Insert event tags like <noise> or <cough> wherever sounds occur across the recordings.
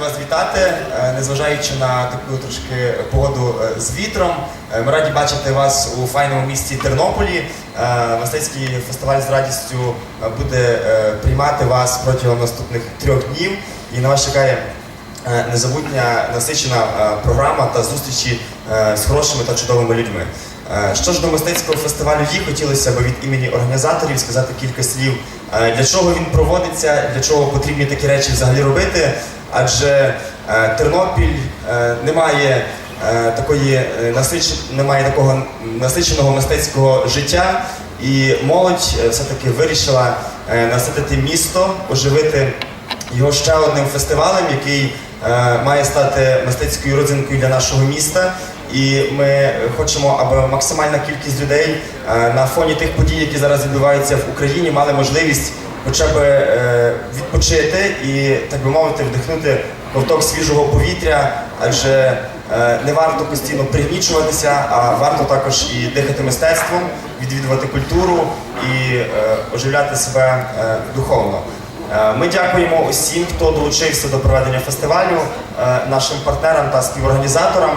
вас вітати, Е, незважаючи на таку трошки погоду е, з вітром. Е, Ми раді бачити вас у файному місті Тернополі. Е, Мистецький фестиваль з радістю е, буде е, приймати вас протягом наступних трьох днів. І на вас чекає е, незабутня насичена е, програма та зустрічі е, з хорошими та чудовими людьми. Е, Що ж до мистецького фестивалю «Ї», хотілося б від імені організаторів сказати кілька слів, е, для чого він проводиться, для чого потрібні такі речі взагалі робити. Адже е, Тернопіль не має такої немає такого насиченого мистецького життя, і молодь все-таки вирішила наситити місто, оживити його ще одним фестивалем, який має стати мистецькою родзинкою для нашого міста. І ми хочемо, аби максимальна кількість людей е, на фоні тих подій, які зараз відбуваються в Україні, мали можливість хоча б е, відпочити і, так би мовити, вдихнути ковток свіжого повітря, адже е, не варто постійно пригнічуватися, а варто також і дихати мистецтвом, відвідувати культуру і оживляти себе духовно. Е, Ми дякуємо усім, хто долучився до проведення фестивалю, е, нашим партнерам та співорганізаторам.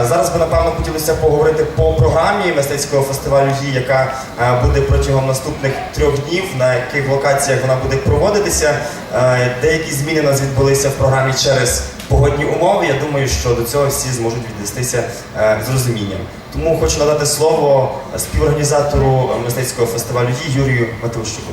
Е, Зараз би напевно хотілося поговорити по програмі мистецького фестивалю «Ї», яка буде протягом наступних трьох днів, на яких локаціях вона буде проводитися. Деякі зміни у нас відбулися в програмі через погодні умови. Я думаю, що до цього всі зможуть віднестися з розумінням. Тому хочу надати слово співорганізатору мистецького фестивалю «Ї» Юрію Матеущуку.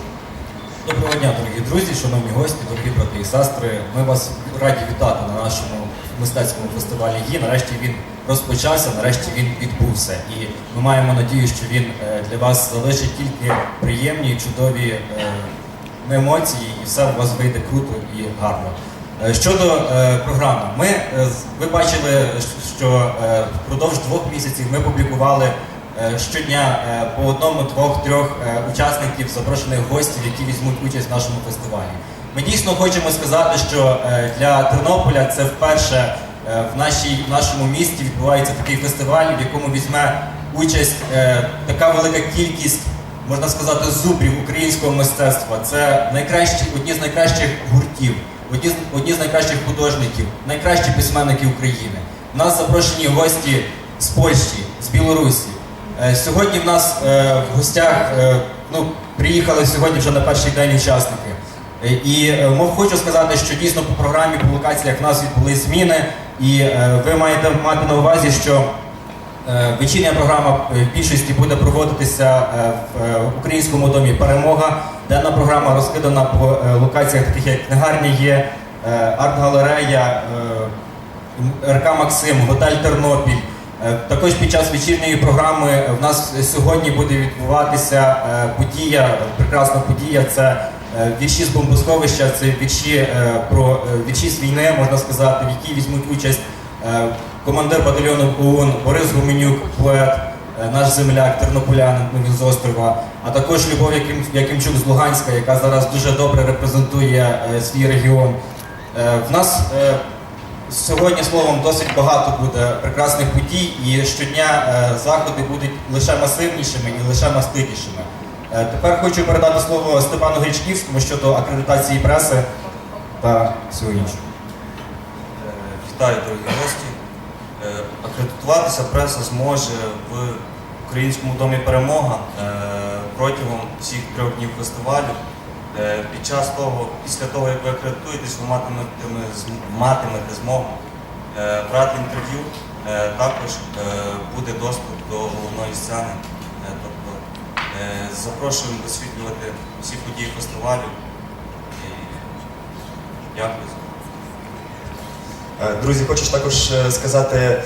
Доброго дня, дорогі друзі, шановні гості, дорогі брати і сестри. Ми вас раді вітати на нашому мистецькому фестивалі «Ї». Нарешті він розпочався, нарешті він відбувся. І ми маємо надію, що він е, для вас залишить тільки приємні, чудові е, емоції, і все у вас вийде круто і гарно. Е, Щодо програми, ми ви бачили, що впродовж двох місяців ми публікували щодня е, по одному, двох, трьох е, учасників, запрошених гостів, які візьмуть участь в нашому фестивалі. Ми дійсно хочемо сказати, що е, для Тернополя це вперше е, в, нашій, в нашому місті відбувається такий фестиваль, в якому візьме участь е, така велика кількість можна сказати, зубрів українського мистецтва. Це найкращі, одні з найкращих гуртів, одні одні з найкращих художників, найкращі письменники України. У нас запрошені гості з Польщі, з Білорусі. Е, Сьогодні в нас е, в гостях е, ну, приїхали сьогодні вже на перший день учасники. І хочу сказати, що дійсно по програмі, по локаціях в нас відбулись зміни, і ви маєте мати на увазі, що Вечірня програма в більшості буде проводитися в українському домі Перемога. Денна програма розкидана по локаціях, таких як книгарня є, арт-галерея, РК Максим, готель Тернопіль. Е, Також під час вечірньої програми в нас сьогодні буде відбуватися е, подія, прекрасна подія. Це е, вірші з бомбосховища, це вірші про вірші з війни, можна сказати, в якій візьмуть участь командир батальйону ОУН Борис Гуменюк, поет, наш земляк, тернополянин, з острова, а також Любов Яким, Якимчук з Луганська, яка зараз дуже добре репрезентує свій регіон. В нас сьогодні словом досить багато буде прекрасних подій, і щодня е, заходи будуть лише масивнішими і лише маститішими. Е, Тепер хочу передати слово Степану Гречківському щодо акредитації преси та всього іншого. Е, Вітаю, дорогі гості. Акредитуватися преса зможе в Українському домі Перемога протягом всіх трьох днів фестивалю. Е, Під час того, після того, як ви акредитуєтесь, ви матимете, матимете змогу е, брати інтерв'ю. Е, Також буде доступ до головної сцени. Тобто запрошуємо висвітлювати всі події фестивалю. Дякую Друзі, хочу також сказати,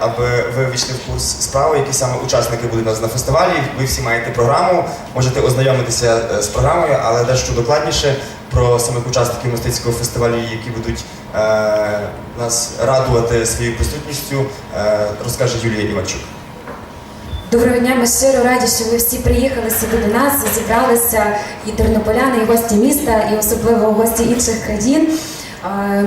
аби ви війшли в курс справи, які саме учасники будуть у нас на фестивалі. Ви всі маєте програму, можете ознайомитися е, з програмою, але дещо докладніше про самих учасників мистецького фестивалю, які будуть е, нас радувати своєю присутністю, е, розкаже Юлія Іванчук. Доброго дня, ми щиро раді, що ви всі приїхали сюди до нас, зібралися і тернополяни, і гості міста, і особливо гості інших країн.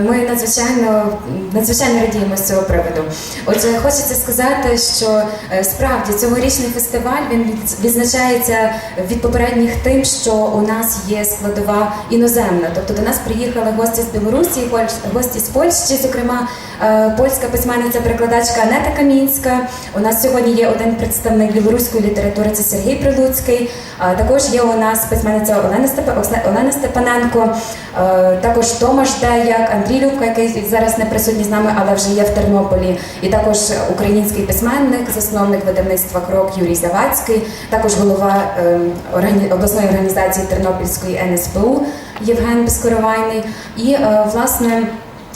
Ми надзвичайно надзвичайно радіємо з цього приводу. Отже, хочеться сказати, що е, справді цьогорічний фестиваль він відзначається від попередніх тим, що у нас є складова іноземна. Тобто до нас приїхали гості з Білорусі, гості з Польщі, зокрема е, польська письменниця-перекладачка Анета Камінська. У нас сьогодні є один представник білоруської літератури, це Сергій Прилуцький. Також є у нас письменниця Олена, Степа- Олена Степаненко, е, також Томаш Деяк, Андрій Любка, який зараз не присутній з нами, але вже є в Тернополі. І також український письменник, засновник видавництва Крок Юрій Завадський, також голова е, органі- обласної організації Тернопільської НСПУ Євген Безкоровайний. І е, власне.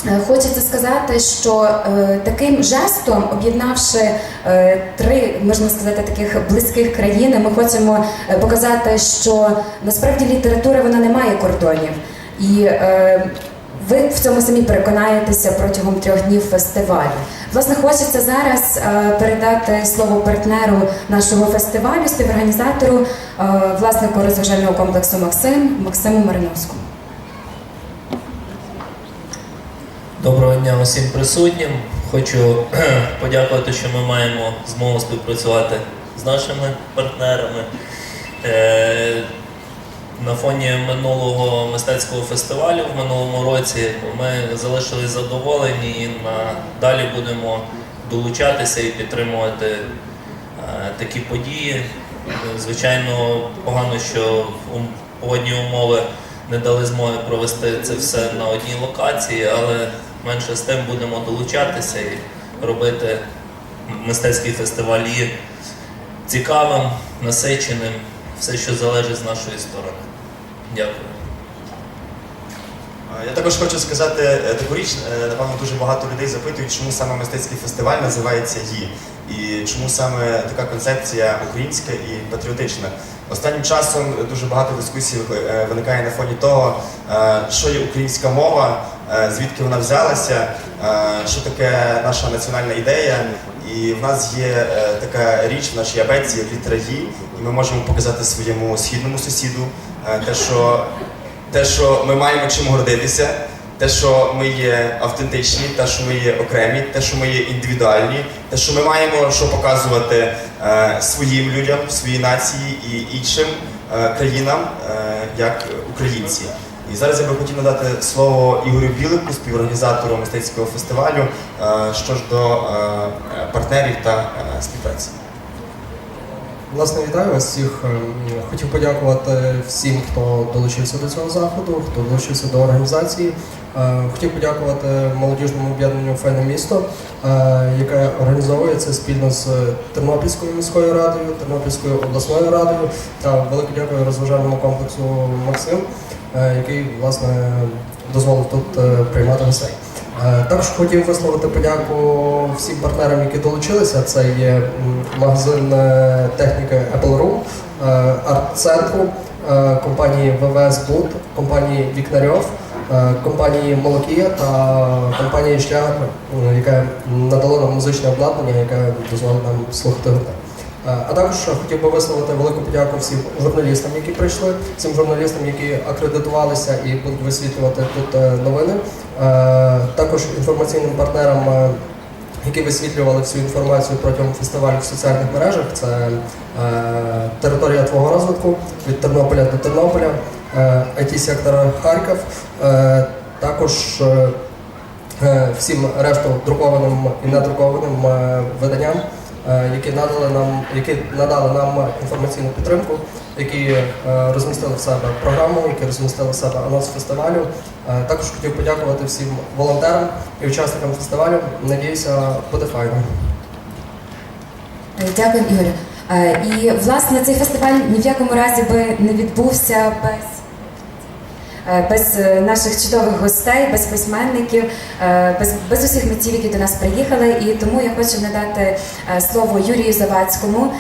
Е, Хочеться сказати, що е, таким жестом, об'єднавши е, три, можна сказати, таких близьких країни, ми хочемо е, показати, що насправді література вона не має кордонів. І е, ви в цьому самі переконаєтеся протягом трьох днів фестивалю. Власне, хочеться зараз е, передати слово партнеру нашого фестивалю, співорганізатору, е, власнику розважального комплексу Максим Максиму Мариновському. Доброго дня усім присутнім. Хочу <clears throat> подякувати, що ми маємо змогу співпрацювати з нашими партнерами. На фоні минулого мистецького фестивалю в минулому році ми залишились задоволені і надалі будемо долучатися і підтримувати е, такі події. Звичайно, погано, що погодні умови не дали змоги провести це все на одній локації, але менше з тим будемо долучатися і робити мистецький фестиваль цікавим, насиченим, все, що залежить з нашої сторони. Дякую. Е, Я також хочу сказати е, таку річ, е, напевно, дуже багато людей запитують, чому саме мистецький фестиваль називається «Ї» і чому саме така концепція українська і патріотична. Останнім часом дуже багато дискусій е, виникає на фоні того, е, що є українська мова, е, звідки вона взялася, е, що таке наша національна ідея. І в нас є е, така річ в нашій абетці, як літера «Ї», і ми можемо показати своєму східному сусіду е, те, що те, що ми маємо чим гордитися, те, що ми є автентичні, те, що ми є окремі, те, що ми є індивідуальні, те, що ми маємо що показувати е, своїм людям, своїй нації і іншим е, країнам, як українці. І зараз я би хотів надати слово Ігорю Білику, співорганізатору мистецького фестивалю, що ж до партнерів та співпраці. Власне, вітаю вас всіх. Ем, Хотів подякувати всім, хто долучився до цього заходу, хто долучився до організації. Е, Хотів подякувати молодіжному об'єднанню Файне місто, е, яке організовує це спільно з Тернопільською міською радою, Тернопільською обласною радою та велике дякую розважальному комплексу Максим, е, який власне дозволив тут приймати гостей. Е, Також хотів висловити подяку всім партнерам, які долучилися. Це є магазин техніки Apple Room, е, арт-центру, е, компанії ВВС Буд, компанії Вікнарьов, компанії Молокія та компанії е, яка надала нам музичне обладнання, яке дозволить нам слухати А також хотів би висловити велику подяку всім журналістам, які прийшли, всім журналістам, які акредитувалися і будуть висвітлювати тут е, новини. Е, Також інформаційним партнерам, е, які висвітлювали всю інформацію протягом фестивалю в соціальних мережах. Це е, територія твого розвитку від Тернополя до Тернополя, it сектор Харків. Е, Також е, е, всім решту друкованим і недрукованим е, виданням, е, які надали нам, які надали нам інформаційну підтримку, які е, розмістили в себе програму, які розмістили в себе анонс фестивалю. Е, Також хотів подякувати всім волонтерам і учасникам фестивалю. Надіюся, буде файно. Е, Дякую, Ігорю. Е, І власне цей фестиваль ні в якому разі би не відбувся без. Е, Без е, наших чудових гостей, без письменників, е, без, без усіх митців, які до нас приїхали. І тому я хочу надати слово Юрію Завадському.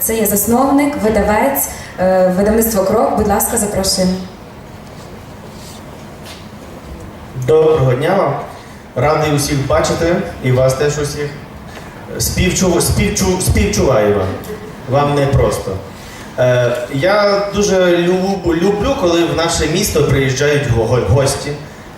Це є засновник, видавець, видавництво Крок. Будь ласка, запрошуємо. Доброго дня вам. Радий усіх бачити і вас теж усіх. Співчу, співчу, співчуваю вам. Вам не просто. Е, я дуже люб, люблю, коли в наше місто приїжджають го- гості.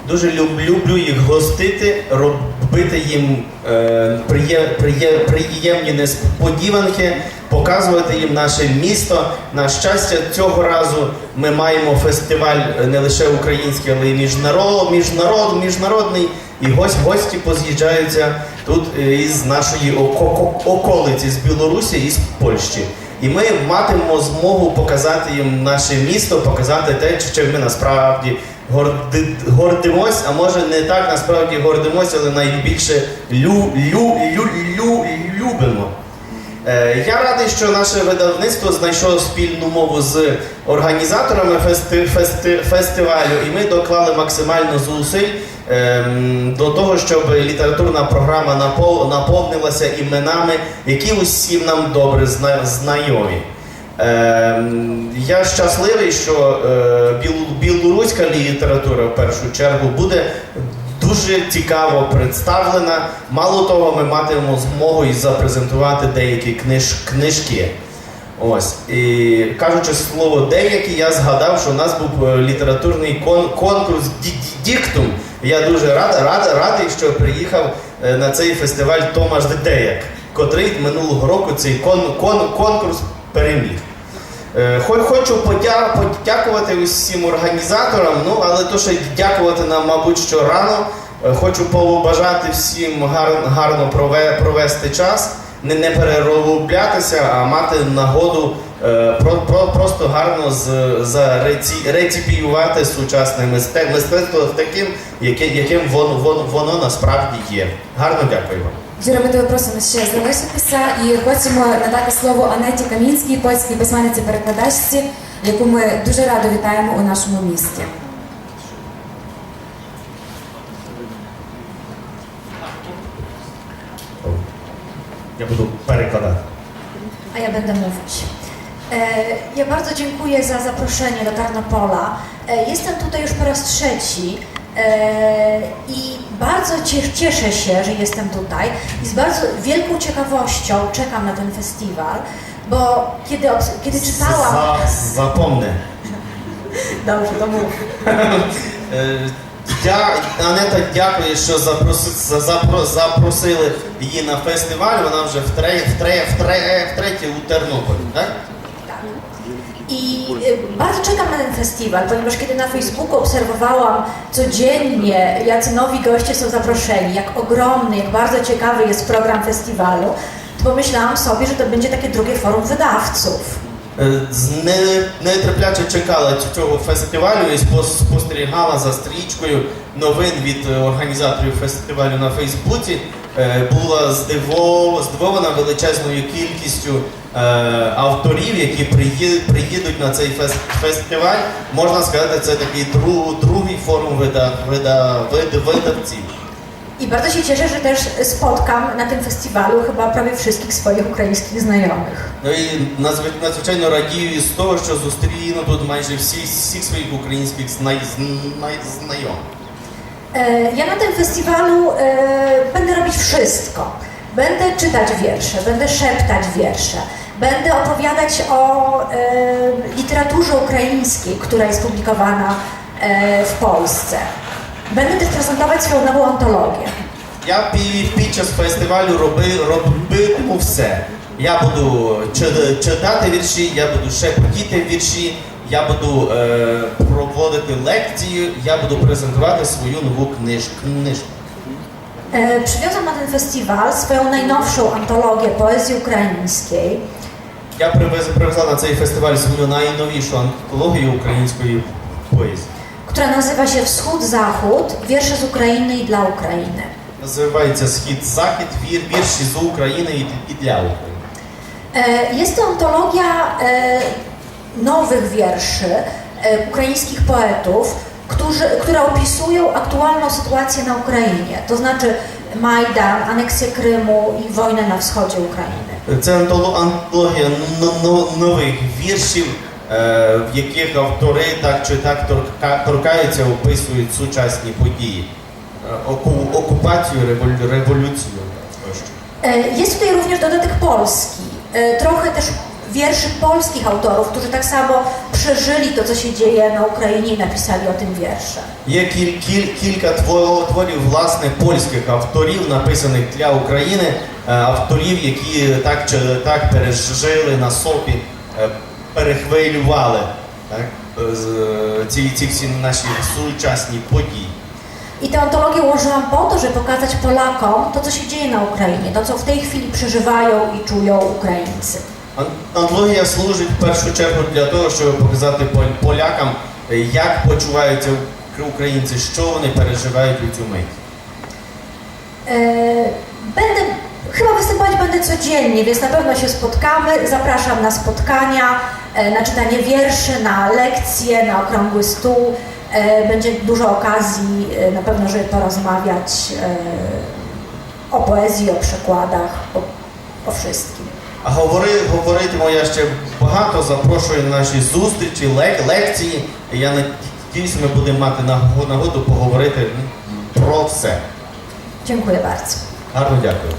Дуже люб- люблю їх гостити, робити їм е, приє, приє, приємні несподіванки, показувати їм наше місто. На щастя, цього разу ми маємо фестиваль е, не лише український, але й міжнарод, міжнарод, міжнародний. І гость, гості поз'їжджаються тут е, із нашої око- око- околиці, з Білорусі і з Польщі. І ми матимемо змогу показати їм наше місто, показати те, чим ми насправді горди, гордимось, а може не так насправді гордимось, але найбільше лю, лю, лю, лю, любимо. Е, Я радий, що наше видавництво знайшло спільну мову з організаторами фести, фести, фестивалю, і ми доклали максимально зусиль до того, щоб літературна програма напов- наповнилася іменами, які усім нам добре зна- знайомі. Ем, Я щасливий, що е, біл- білоруська література в першу чергу буде дуже цікаво представлена. Мало того, ми матимемо змогу і запрезентувати деякі книж, книжки. Ось. І кажучи слово деякі, я згадав, що у нас був е, літературний кон- конкурс «Ді- Ді- Діктум. Я дуже рад, рад, радий, що приїхав е, на цей фестиваль Томаш Деяк, котрий минулого року цей кон, кон, конкурс переміг. Е, хо- Хочу подя- подякувати усім організаторам, ну але то, що дякувати нам, мабуть, що рано. Хочу побажати всім гар- гарно прове- провести час, не, не перероблятися, а мати нагоду е, про, про, просто гарно з, зареці- реципіювати сучасне мисте- мистецтво таким, яке, яким воно, воно, воно насправді є. Гарно дякую вам. Юра, ми тебе просимо ще залишитися і хочемо надати слово Анеті Камінській, польській письменниці перекладачці, яку ми дуже радо вітаємо у нашому місті. Я буду перекладати. A ja będę mówić. E, Ja bardzo dziękuję za zaproszenie do Tarnopola. E, Jestem tutaj już po raz trzeci e, i bardzo cie- cieszę się, że jestem tutaj i z bardzo wielką ciekawością czekam na ten festiwal, bo kiedy, obs- kiedy czytałam... За, запомни. Dobrze, to mów. <laughs> Е, Дя... Анета дякує, що запроси... за- запро... запросили її на фестиваль. Вона вже втре... Втре... Втре... втретє у Тернополі, так? Tak. I y, bardzo czekam na ten festiwal, ponieważ kiedy na Facebooku obserwowałam codziennie, jacy nowi goście są zaproszeni, jak ogromny, jak bardzo ciekawy jest program festiwalu, to pomyślałam sobie, że to będzie takie drugie forum wydawców. Е. Нетерпляче чекала цього фестивалю і спостерігала за стрічкою новин від е, організаторів фестивалю на Фейсбуці. Е, Була здивована величезною кількістю авторів, які приїдуть на цей фестиваль. Можна сказати, це такий другий форум вида... Вида... Вид... видавців. I bardzo się cieszę, że też spotkam na tym festiwalu chyba prawie wszystkich swoich ukraińskich znajomych. Ну і надзвич- надзвичайно радію з того, що зустріну тут майже всі, всіх своїх українських знай... знай... знайомих. E, Ja na tym festiwalu e, będę robić wszystko. Będę czytać wiersze, będę szeptać wiersze, będę opowiadać o e, literaturze ukraińskiej, która jest publikowana e, w Polsce. Będę też prezentować swoją nową antologię. Я пі- під час фестивалю роби, робитиму все. Я буду чи- читати вірші, я буду шепотіти вірші, я буду е, проводити лекції, я буду презентувати свою нову книж, книжку. E, Przywiozłam na ten festiwal swoją najnowszą antologię poezji ukraińskiej. Я привез, привезла на цей фестиваль свою найновішу антологію української поезії. która nazywa się Wschód-Zachód, wiersze z Ukrainy i dla Ukrainy. Називається Схід-Захід, вір, вірші з України і, і для України. E, Jest to antologia e, nowych wierszy e, ukraińskich poetów, którzy, które opisują aktualną sytuację na Ukrainie, to znaczy Majdan, aneksję Krymu i wojnę na wschodzie Ukrainy. Це антоло- антологія н- н- нових віршів, е, в яких автори так чи так торка- торкаються, описують сучасні події. Е, оку- Окупацію, революцію. E, Jest tutaj również dodatek polski, e, trochę też wierszy polskich autorów, którzy tak samo przeżyli to, co się dzieje na Ukrainie i napisali o tym wiersze. Є кіль, кіль, кілька тво- творів власне польських авторів, написаних для України, е, авторів, які так чи так пережили на собі, е, перехвилювали так, е, ці, ці всі наші сучасні події. I tę antologię ułożyłam po to, żeby pokazać Polakom to, co się dzieje na Ukrainie, to, co w tej chwili przeżywają i czują Ukraińcy. Антологія служить в першу чергу для того, щоб показати полякам, е, як почуваються українці, що вони переживають у цю мить. Będę, chyba występować będę codziennie, więc na pewno się spotkamy. Zapraszam na spotkania, e, na czytanie wierszy, na lekcje, na okrągły stół. E, Będzie dużo okazji e, na pewno, żeby porozmawiać e, o poezji, o przekładach, o, o wszystkim. А говори, говоритиму я ще багато, запрошую на наші зустрічі, лек, лекції. Я надіюсь, ми будемо мати нагоду поговорити про все. Dziękuję bardzo. Гарно дякую.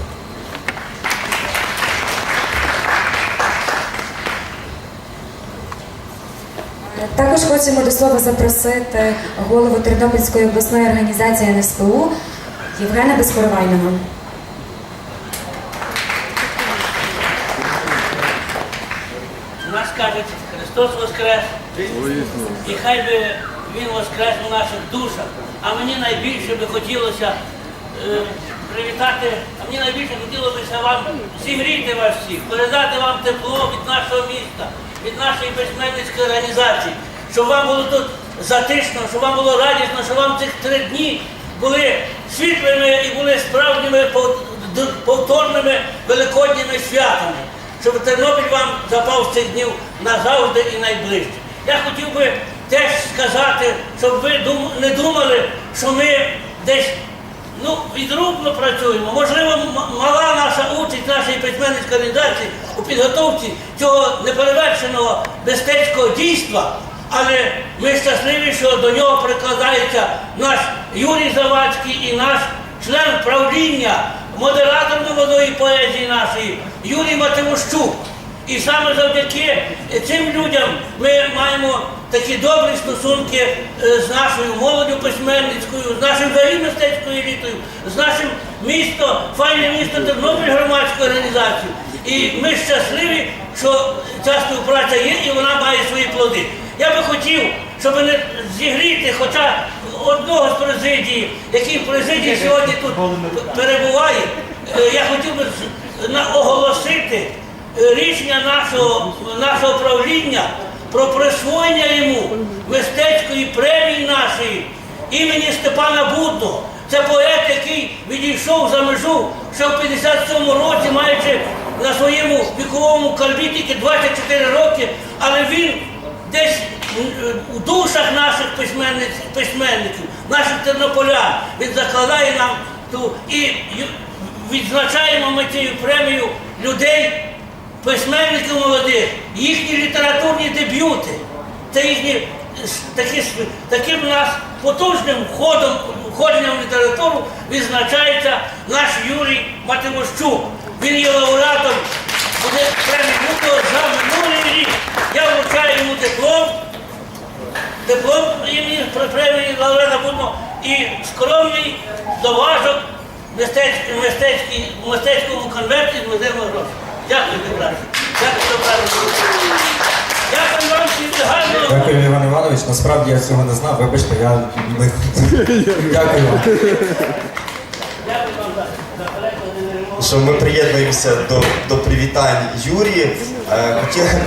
Також хочемо до слова запросити голову Тернопільської обласної організації НСПУ Євгена Безкоровайного. Нас кажуть, Христос Воскрес, і хай би Він воскрес у наших душах. А мені найбільше би хотілося е, привітати, а мені найбільше хотілося вам зігріти вас всіх, передати вам тепло від нашого міста, від нашої письменницької організації, щоб вам було тут затишно, щоб вам було радісно, щоб вам цих три дні були світлими і були справжніми повторними великодніми святами щоб Тернопіль вам запав цих днів назавжди і найближче. Я хотів би теж сказати, щоб ви не думали, що ми десь ну, відрубно працюємо. Можливо, мала наша участь нашої письменницької організації у підготовці цього неперевершеного мистецького дійства. Але ми щасливі, що до нього прикладається наш Юрій Завадський і наш член правління, модератор молодої поезії нашої Юрій Матимощук. І саме завдяки цим людям ми маємо такі добрі стосунки е, з нашою молоддю письменницькою, з нашою взагалі мистецькою елітою, з нашим містом, файне місто Тернопіль громадською організацією. І ми щасливі, що ця співпраця є і вона має свої плоди. Я би хотів, щоб не зігріти хоча одного з президії, який в президії сьогодні тут перебуває, е, я хотів би оголосити рішення нашого, нашого правління про присвоєння йому мистецької премії нашої імені Степана Будного. Це поет, який відійшов за межу ще в 57-му році, маючи на своєму віковому кальбі тільки 24 роки, але він десь у душах наших письменників, наших тернополян, він закладає нам ту і відзначаємо ми цією премією людей, письменників молодих, їхні літературні дебюти. Це їхні с- такі, таким нас потужним ходом, входженням в літературу відзначається наш Юрій Матимощук. Він є лауреатом премії за минулий рік. Я вручаю йому диплом, диплом імені премії лауреата Будмо і скромний доважок мистецький, мистецький, в мистецькому конверті з музейного гроші. Дякую, добре. Дякую, добре. Дякую вам всім гарного. Дякую, Іван Іванович. Насправді я цього не знав. Вибачте, я ми- дякую вам. Що ми приєднуємося до, до привітань Юрії. Е,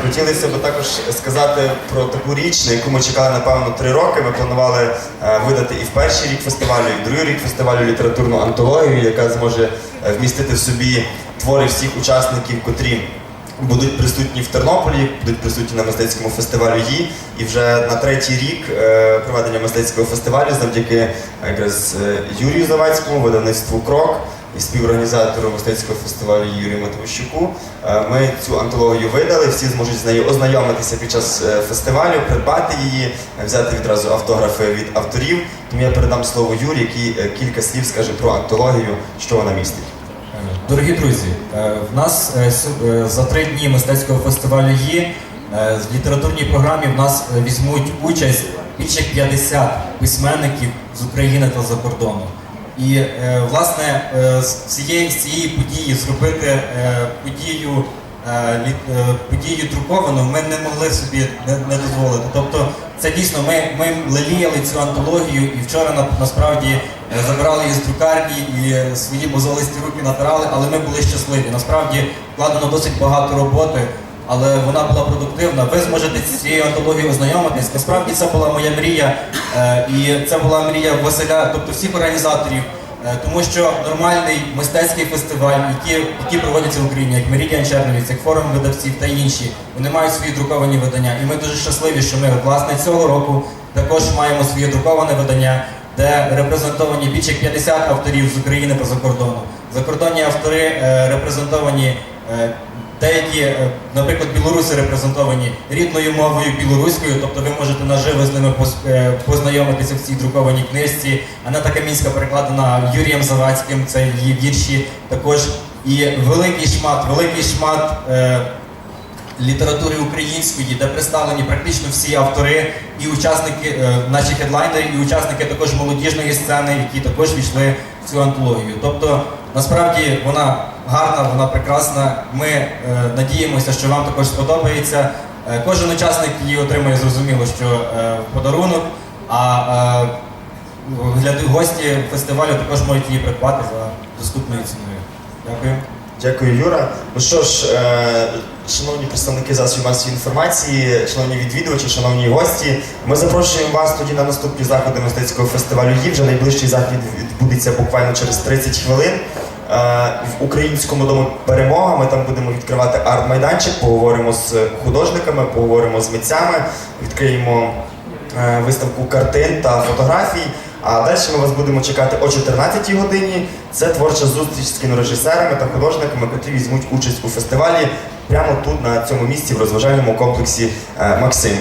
хотілося б також сказати про таку річ, на яку ми чекали, напевно, три роки. Ми планували е, видати і в перший рік фестивалю, і в другий рік фестивалю літературну антологію, яка зможе е, вмістити в собі твори всіх учасників, котрі будуть присутні в Тернополі, будуть присутні на мистецькому фестивалю ї. І вже на третій рік проведення мистецького фестивалю завдяки якраз Юрію Завадському, видавництву Крок і співорганізатору мистецького фестивалю Юрію Матвощуку. Е, Ми цю антологію видали, всі зможуть з нею ознайомитися під час е, фестивалю, придбати її, е, взяти відразу автографи від авторів. Тому я передам слово Юрі, який кілька слів скаже про антологію, що вона містить. Дорогі друзі, в нас за три дні мистецького фестивалю е, в літературній програмі в нас візьмуть участь більше як 50 письменників з України та за кордону. І е, власне е, з цієї, з цієї події зробити е, подію, е, подію друковану ми не могли собі не, не дозволити. Тобто, це дійсно ми, ми леліяли цю антологію і вчора на, насправді забирали її з друкарні і свої мозолисті руки натирали, але ми були щасливі. Насправді вкладено досить багато роботи. Але вона була продуктивна. Ви зможете з цією антологією ознайомитись. Насправді це була моя мрія, е, і це була мрія Василя, тобто всіх організаторів. Е, Тому що нормальний мистецький фестиваль, які, які проводяться в Україні, як Меридіан Черновіць, як форум видавців та інші, вони мають свої друковані видання. І ми дуже щасливі, що ми власне цього року також маємо своє друковане видання, де репрезентовані більше як 50 авторів з України та за кордону. Закордонні автори е, репрезентовані. Деякі, е, наприклад, білоруси репрезентовані рідною мовою білоруською, тобто ви можете наживо з ними е, познайомитися в цій друкованій книжці. Анета Камінська перекладена Юрієм Завадським, це її вірші також. І великий шмат, великий шмат е, літератури української, де представлені практично всі автори і учасники, е, наші хедлайнери, і учасники також молодіжної сцени, які також війшли в цю антологію. Тобто, насправді вона гарна, вона прекрасна. Ми е, надіємося, що вам також сподобається. Е, кожен учасник її отримує зрозуміло, що е, подарунок. А е, гляди гості фестивалю також можуть її придбати за доступною ціною. Дякую. Дякую, Юра. Ну що ж, е, шановні представники засобів масової інформації, шановні відвідувачі, шановні гості, ми запрошуємо вас тоді на наступні заходи мистецького фестивалю «Ї». Вже найближчий захід відбудеться буквально через 30 хвилин. Е, В українському дому перемога ми там будемо відкривати арт-майданчик, поговоримо з художниками, поговоримо з митцями, відкриємо е, виставку картин та фотографій. А далі ми вас будемо чекати о 14-й годині. Це творча зустріч з кінорежисерами та художниками, котрі візьмуть участь у фестивалі прямо тут, на цьому місці, в розважальному комплексі е, Максим.